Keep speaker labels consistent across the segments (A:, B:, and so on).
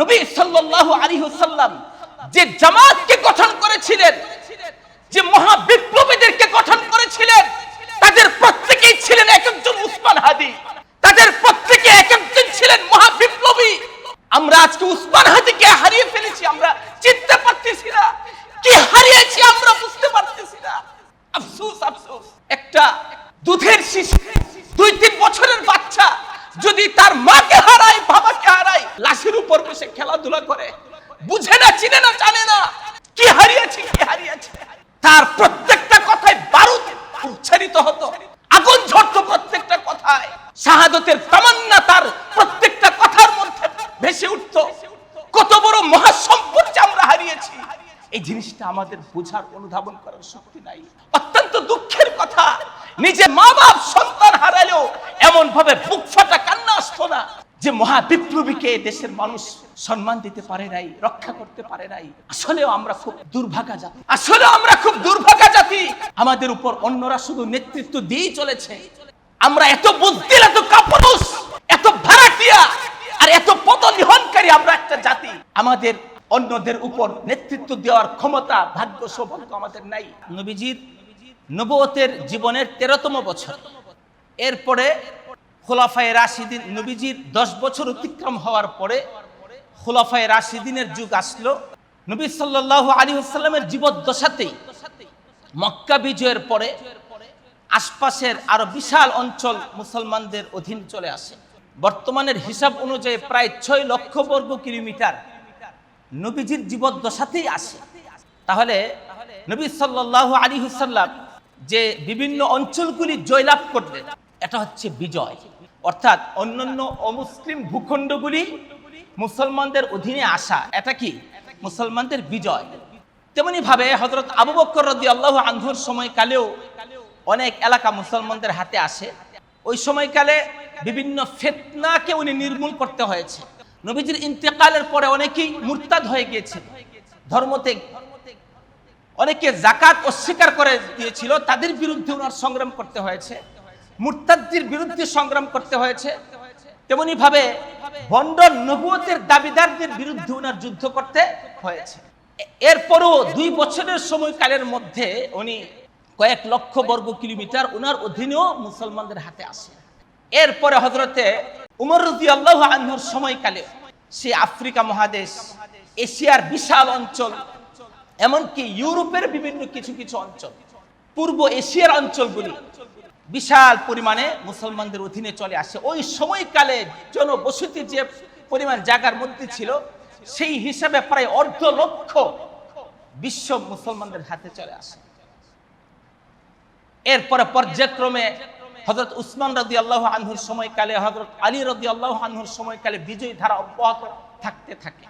A: নবী সাল্লাল্লাহু আলাইহি ওয়াসাল্লাম যে জামাতকে গঠন করেছিলেন, যে মহা বিপ্লবীদেরকে গঠন করেছিলেন, তাদের প্রত্যেকেই ছিলেন এক একজন উসমান হাদি। তাদের প্রত্যেকে এক একজন ছিলেন মহা বিপ্লবী আমরা আজকে উসমান হাদিকে হারিয়ে ফেলেছি, আমরা চিনতে পারতেছি না কি হারিয়েছি আমরা বুঝতে পারতেছি না আফসোস আফসোস একটা দুধের শিশু দুই তিন বছরের বাচ্চা যদি তার মাকে হারায় বাবাকে হারায় লাশের উপর বসে খেলাধুলা করে বুঝে না চিনে না জানে না কি হারিয়েছে কি হারিয়েছে তার প্রত্যেকটা কথায় বারুদ উচ্চারিত হতো। আগুন ঝরতো প্রত্যেকটা কথায়। শাহাদতের তামান্না তার প্রত্যেকটা কথার মধ্যে ভেসে উঠতো। কত বড় মহাসম্পদ আমরা হারিয়েছি। এই জিনিসটা আমাদের বোঝার, অনুধাবন করার শক্তি নাই। অত্যন্ত দুঃখের কথা। নিজে মা বাপ সন্তান হারালেও এমন ভাবে বুক ফাটা কান্না আসতো না। যে মহা বিপ্লবীকে দেশের মানুষ সম্মান দিতে পারে নাই, রক্ষা করতে পারে নাই, আসলেও আমরা খুব দুর্ভাগা জাতি। আসলে আমরা খুব দুর্ভাগা জাতি। আমাদের উপর অন্যরা শুধু নেতৃত্ব দিয়েই চলেছে। আমরা এত বুদ্ধির, এত কাপুরুষ, এত ভাড়াটিয়া আর এত পতনিহনকারী আমরা একটা জাতি। আমাদের অন্যদের উপর নেতৃত্ব দেওয়ার ক্ষমতা ভাগ্য সৌভাগ্য আমাদের নাই। নবীজির নবতের জীবনের তেরোতম বছর। এরপরে খোলাফায় রাশিদিন নবীজির দশ বছর অতিক্রম হওয়ার পরে খোলাফায় রাশিদিনের যুগ আসলো। নবী সাল্লাহ আলী আসাল্লামের জীবদ্দশাতেই মক্কা বিজয়ের পরে আশপাশের আরও বিশাল অঞ্চল মুসলমানদের অধীন চলে আসে। বর্তমানের হিসাব অনুযায়ী প্রায় ছয় লক্ষ বর্গ কিলোমিটার নবীজির জীবদ্দশাতেই আসে। তাহলে নবী সাল্লাহ আলী হুসাল্লাম যে বিভিন্ন অঞ্চলগুলি জয়লাভ করলেন এটা হচ্ছে বিজয়। অর্থাৎ অন্যান্য অমুসলিম ভূখণ্ডগুলি মুসলমানদের অধীনে আসা, এটা কি? মুসলমানদের বিজয়। তেমনি ভাবে হজরত আবু বকর রদি আল্লাহ আনহুর সময়কালেও অনেক এলাকা মুসলমানদের হাতে আসে। ওই সময়কালে বিভিন্ন ফেতনাকে উনি নির্মূল করতে হয়েছে। নবীজির ইন্তেকালের পরে অনেকেই মুরতাদ হয়ে গিয়েছে ধর্মতে অনেকে জাকাত অস্বীকার করে দিয়েছিল। তাদের বিরুদ্ধে ওনার সংগ্রাম করতে হয়েছে। মুরতাদ্দির বিরুদ্ধে সংগ্রাম করতে হয়েছে। তেমনি ভাবে ভণ্ড নবুয়তের দাবিদারদের বিরুদ্ধে ওনার যুদ্ধ করতে হয়েছে। এরপরও দুই বছরের সময়কালের মধ্যে উনি কয়েক লক্ষ বর্গ কিলোমিটার ওনার অধীনেও মুসলমানদের হাতে আসে এরপরে হজরতে উমর রদি আল্লাহ আনহুর সময়কালে সে আফ্রিকা মহাদেশ, এশিয়ার বিশাল অঞ্চল, এমনকি ইউরোপের বিভিন্ন কিছু কিছু অঞ্চল, পূর্ব এশিয়ার অঞ্চলগুলি বিশাল পরিমাণে মুসলমানদের অধীনে চলে আসে। ওই সময়কালে জনবসতি যে পরিমাণ জায়গার মধ্যে ছিল, সেই হিসাবে প্রায় অর্ধ লক্ষ বিশ্ব মুসলমানদের হাতে চলে আসে। এরপরে পর্যায়ক্রমে হজরত উসমান রদি আল্লাহ আনহুর সময়কালে হজরত আলী রদি আল্লাহ আনহুর সময়কালে বিজয়ী ধারা অব্যাহত থাকতে থাকে।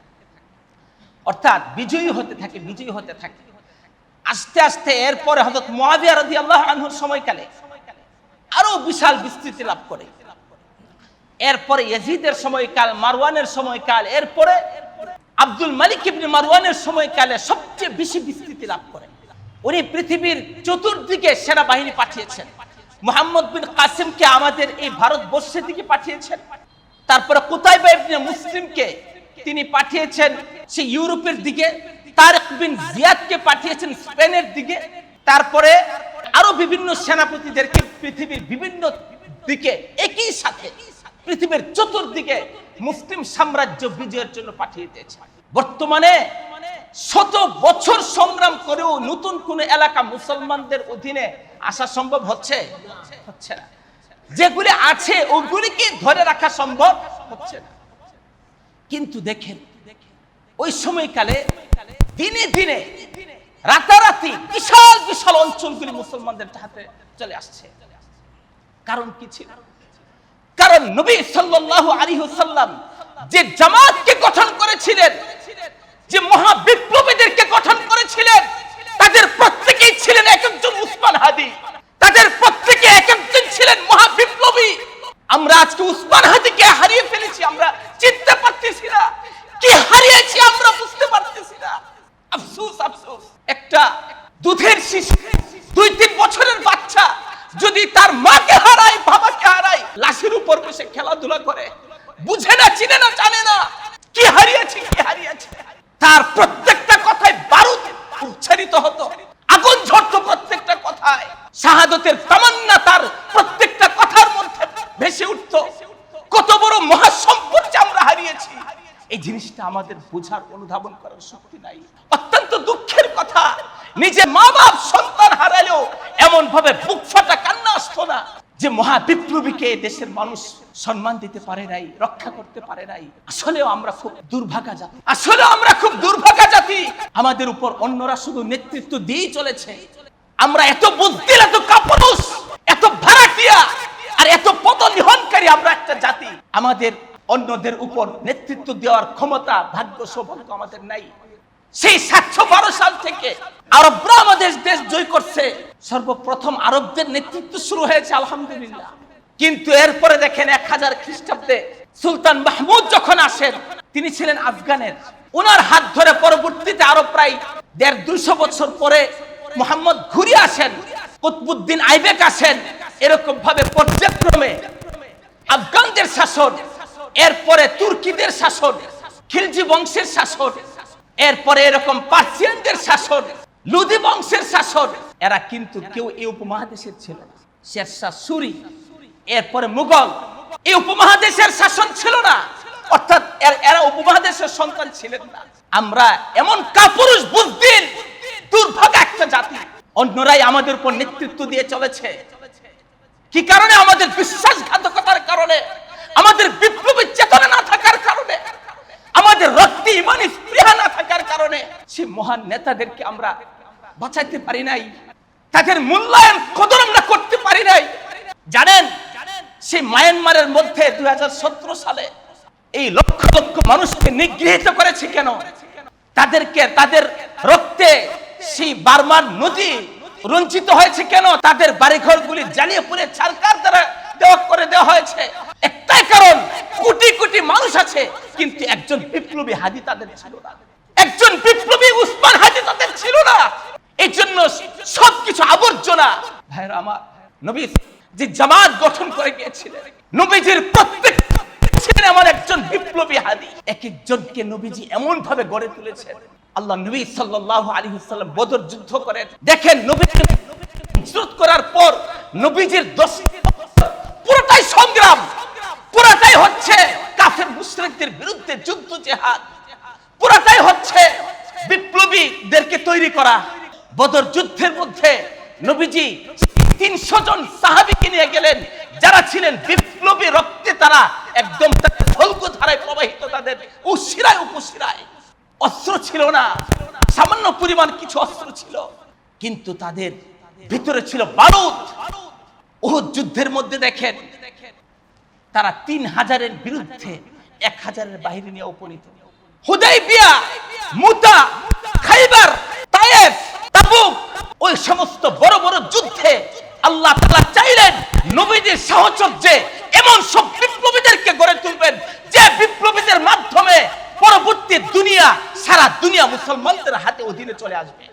A: অর্থাৎ বিজয়ী হতে থাকে, বিজয়ী হতে থাকে। আস্তে আস্তে এরপরে হজরত মুয়াবিয়া রদি আল্লাহ আনহুর সময়কালে আরও বিশাল বিস্তৃতি লাভ করে। এরপরে ইয়াজিদের সময়কাল, মারওয়ানের সময়কাল, এরপরে আব্দুল মালিক ইবনে মারওয়ানের সময়কালে সবচেয়ে বেশি বিস্তৃতি লাভ করে। উনি পৃথিবীর চতুর্দিকে সেনাবাহিনী পাঠিয়েছেন। মোহাম্মদ বিন কাসিমকে আমাদের এই ভারতবর্ষের দিকে পাঠিয়েছেন। তারপরে কোথায় ইবনে মুসলিমকে তিনি পাঠিয়েছেন সে ইউরোপের দিকে। তারেক বিন জিয়াদকে পাঠিয়েছেন স্পেনের দিকে। তারপরে আরও বিভিন্ন সেনাপতিদেরকে পৃথিবীর বিভিন্ন দিকে একই সাথে পৃথিবীর চতুর্দিকে মুসলিম সাম্রাজ্য বিজয়ের জন্য পাঠিয়ে দিয়েছে। বর্তমানে শত বছর সংগ্রাম করেও নতুন কোন এলাকা মুসলমানদের অধীনে আসা সম্ভব হচ্ছে? হচ্ছে না। যেগুলি আছে, ওগুলিকে ধরে রাখা সম্ভব হচ্ছে না। কিন্তু দেখেন, ওই সময়কালে দিনে দিনে রাতারাতি বিশাল বিশাল অঞ্চলগুলি মুসলমানদের হাতে চলে আসছে। কারণ কি ছিল? কারণ নবী সাল্লাল্লাহু আলাইহি সাল্লাম যে জামাতকে গঠন করেছিলেন, যে মহা বিপ্লবীদেরকে গঠন করেছিলেন তাদের প্রত্যেকেই ছিলেন এক একজন উসমান হাদি তাদের প্রত্যেকে এক একজন ছিলেন মহা বিপ্লবী আমরা আজকে উসমান হাদিকে হারিয়ে ফেলেছি আমরা চিনতে পারতেছি না কি হারিয়েছি আমরা বুঝতে পারতেছি না আফসোস আফসোস একটা দুধের শিশু, দুই তিন বছরের বাচ্চা যদি তার মাকে হারায়, বাবাকে হারায়, লাশের উপর বসে খেলাধুলা করে, বুঝে না, চিনে না, জানে না, কি তার প্রত্যেকটা কথায় বারুদ উচ্চারিত হতো, আগুন ঝরতো প্রত্যেকটা কথায়, শাহাদতের তামান্না তার প্রত্যেকটা কথার মধ্যে ভেসে উঠত, কত বড় মহাসম্পদ আমরা হারিয়েছি। এই জিনিসটা আমাদের বোঝার, অনুধাবন করার শক্তি নাই। নিজে মা বাপ সন্তান হারালেও এমন ভাবে বুক ফাটা কান্না আসতো না যে মহা বিপ্লবীকে দেশের মানুষ সম্মান দিতে পারে নাই, রক্ষা করতে পারে নাই। আসলেও আমরা খুব দুর্ভাগা জাতি। আসলে আমরা খুব দুর্ভাগা জাতি। আমাদের উপর অন্যরা শুধু নেতৃত্ব দিয়েই চলেছে। আমরা এত বুদ্ধির, এত কাপুরুষ, এত ভাড়াটিয়া আর এত পতনিহনকারী আমরা একটা জাতি। আমাদের অন্যদের উপর নেতৃত্ব দেওয়ার ক্ষমতা ভাগ্য সৌভাগ্য আমাদের নাই। সেই সাতশো বারো সাল থেকে আরবরা আমাদের দেশ জয় করছে। সর্বপ্রথম আরবদের নেতৃত্ব শুরু হয়েছে, আলহামদুলিল্লাহ। কিন্তু এরপরে দেখেন এক হাজার খ্রিস্টাব্দে সুলতান মাহমুদ যখন আসেন, তিনি ছিলেন আফগানের। ওনার হাত ধরে পরবর্তীতে আরও প্রায় দেড় দুইশো বছর পরে মোহাম্মদ ঘুরে আসেন, কুতবুদ্দিন আইবেক আসেন এরকম ভাবে পর্যায়ক্রমে আফগানদের শাসন, এরপরে তুর্কিদের শাসন, খিলজি বংশের শাসন এরপরে এরকম পার্সিয়ানদের শাসন, লুদি বংশের শাসন, এরা কিন্তু কেউ এই উপমহাদেশের ছিল শেরশাহ সুরি এরপরে মুঘল, এই উপমহাদেশের শাসন ছিল না। অর্থাৎ এরা উপমহাদেশের সন্তান ছিলেন না। আমরা এমন কাপুরুষ, বুদ্ধির, দুর্ভাগা একটা জাতি। অন্যরাই আমাদের উপর নেতৃত্ব দিয়ে চলেছে। কি কারণে আমাদের বিশ্বাসঘাতকতার কারণে? আমাদের বিপ্লবী চেতনা না থাকার কারণে আমাদের রক্তি ইমানি স্পৃহা না থাকার কারণে সে মহান নেতাদেরকে আমরা বাঁচাইতে পারি নাই। তাদের মূল্যায়ন কদর আমরা করতে পারি নাই। জানেন, সেই মায়ানমারের মধ্যে দুই সালে এই লক্ষ লক্ষ মানুষকে নিগৃহীত করেছে কেন? তাদেরকে, তাদের রক্তে সেই বার্মার নদী রঞ্চিত হয়েছে কেন? তাদের বাড়িঘর গুলি জ্বালিয়ে পুড়ে ছারকার দ্বারা দেওয়া করে দেওয়া হয়েছে। একটাই কারণ, কোটি কোটি মানুষ আছে, কিন্তু একজন বিপ্লবী হাজি তাদের ছিল না। একজন বিপ্লবী উসমান হাজি তাদের ছিল না। এই জন্য সবকিছু আবর্জনা। ভাইরা আমার নবী যে জামাত গঠন করে গিয়েছিলেন, নবীজির প্রত্যেক ছিলেন এমন একজন বিপ্লবী হাদি। এক একজনকে নবীজি এমন ভাবে গড়ে তুলেছেন। আল্লাহ নবী সাল্লাল্লাহু আলাইহি ওয়াসাল্লাম বদর যুদ্ধ করেন। দেখেন নবীজি হিজরত করার পর নবীজির দশ পুরোটাই সংগ্রাম, পুরোটাই হচ্ছে কাফের মুশরিকদের বিরুদ্ধে যুদ্ধ জেহাদ, পুরোটাই বিপ্লবীদেরকে তৈরি করা। বদর যুদ্ধের মধ্যে নবীজি তিনশো জন সাহাবিকে নিয়ে গেলেন। যারা ছিলেন বিপ্লবী রক্তে তারা একদম ফলকু ধারায় প্রবাহিত, তাদের উশিরায় উপশিরায়। অস্ত্র ছিল না। সামান্য পরিমাণ কিছু অস্ত্র ছিল। কিন্তু তাদের ভিতরে ছিল বারুদ। ওহুদ যুদ্ধের মধ্যে দেখেন, তারা তিন হাজারের বিরুদ্ধে এক হাজারের বাহিনী নিয়ে উপনীত। হুদাইবিয়া, মুতা খাইবার, তায়েফ, তাবুক, ওই সমস্ত বড় বড় যুদ্ধে আল্লাহ তাআলা চাইলেন নবীদের সাহচর্যে এমন সব বিপ্লবীদেরকে গড়ে তুলবেন যে বিপ্লবীদের মাধ্যমে পরবর্তী দুনিয়া, সারা দুনিয়া মুসলমানদের হাতে অধীনে চলে আসবে।